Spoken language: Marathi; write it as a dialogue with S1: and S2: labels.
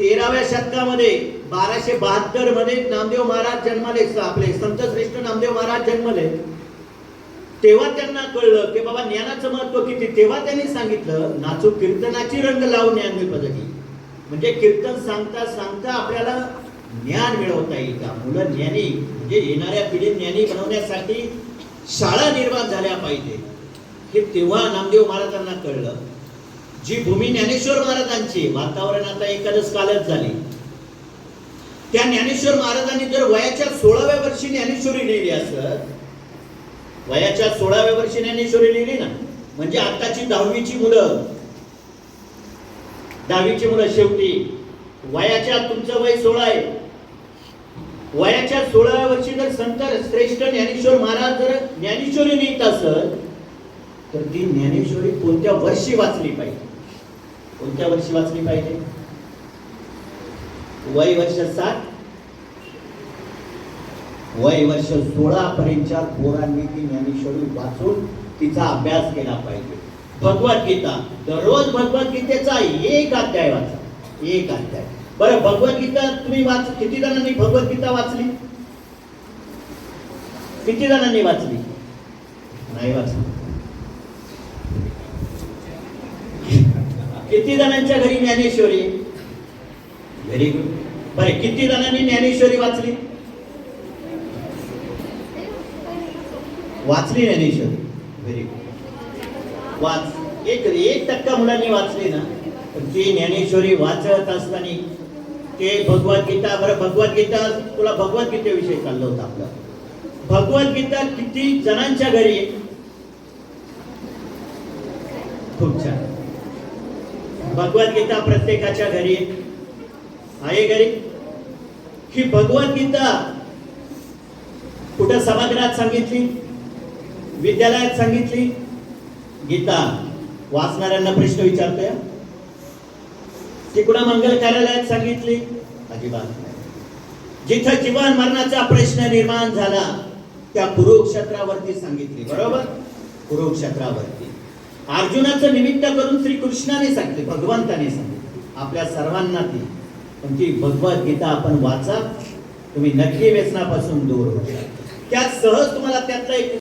S1: तेराव्या शतकामध्ये बाराशे बहात्तरमध्ये नामदेव महाराज जन्माले आपले संत श्रेष्ठ नामदेव महाराज जन्मले. तेव्हा त्यांना कळलं की बाबा ज्ञानाचं महत्त्व किती? तेव्हा त्यांनी सांगितलं नाचू कीर्तनाची रंग लावून ज्ञान पद्धती म्हणजे कीर्तन सांगता सांगता आपल्याला ज्ञान मिळवता येईल का? मुलं ज्ञानी म्हणजे येणाऱ्या पिढी ज्ञानी बनवण्यासाठी शाळा निर्माण झाल्या पाहिजे. हे तेव्हा नामदेव महाराजांना कळलं. जी भूमी ज्ञानेश्वर महाराजांची वातावरण आता एखादच कालच झाली. त्या ज्ञानेश्वर महाराजांनी जर वयाच्या सोळाव्या वर्षी ज्ञानेश्वरी लिहिली असत वयाच्या सोळाव्या वर्षी ज्ञानेश्वरी लिहिली ना म्हणजे आताची दहावीची मुलं. दहावीची मुलं शेवटी. वयाच्या तुमचं वय सोळा आहे. वयाच्या सोळाव्या वर्षी जर संत श्रेष्ठ ज्ञानेश्वर महाराज जर ज्ञानेश्वरी लिहित असत तर ती ज्ञानेश्वरी कोणत्या वर्षी वाचली पाहिजे? कोणत्या वर्षी वाचली पाहिजे? वय वर्ष सात? वय वर्ष सोळा पर्यंतच्या पोरांनी ती ज्ञानेश्वरी वाचून तिचा अभ्यास केला पाहिजे. भगवद्गीता दररोज भगवद्गीतेचा एक अध्याय वाचा. एक अध्याय. बरं भगवद्गीता तुम्ही वाच किती जणांनी भगवद्गीता वाचली? किती जणांनी वाचली? नाही वाचली. किती जणांच्या घरी ज्ञानेश्वरी? व्हेरी गुड बरे किती जणांनी ज्ञानेश्वरी वाचली? वाचली ज्ञानेश्वरी. व्हेरी गुड वाच. एक एक टक्का मुलांनी वाचली ना. ती ज्ञानेश्वरी वाचत असताना ते भगवद्गीता बरं भगवद्गीता तुला भगवद्गीतेविषयी चाललं होतं आपलं. भगवद्गीता किती जणांच्या घरी? खूप छान. भगवद्गीता प्रत्येकाच्या घरी आहे. घरी? ही भगवद्गीता कुठं सभागृहात सांगितली? विद्यालयात सांगितली? गीता. वाचणाऱ्यांना प्रश्न विचारतोय. ती कुठं मंगल कार्यालयात सांगितली? अजिबात जिथं जीवन मरणाचा प्रश्न निर्माण झाला त्या कुरुक्षेत्रावरती सांगितली. बरोबर? कुरुक्षेत्रावरती. अर्जुनाचं निमित्त करून श्रीकृष्णाने सांगितले भगवंताने सांगितले. आपल्या सर्वांना ती. पण ती भगवद्गीता आपण वाचा तुम्ही नक्की व्यसनापासून दूर होता. त्यात सहज तुम्हाला त्यातला एक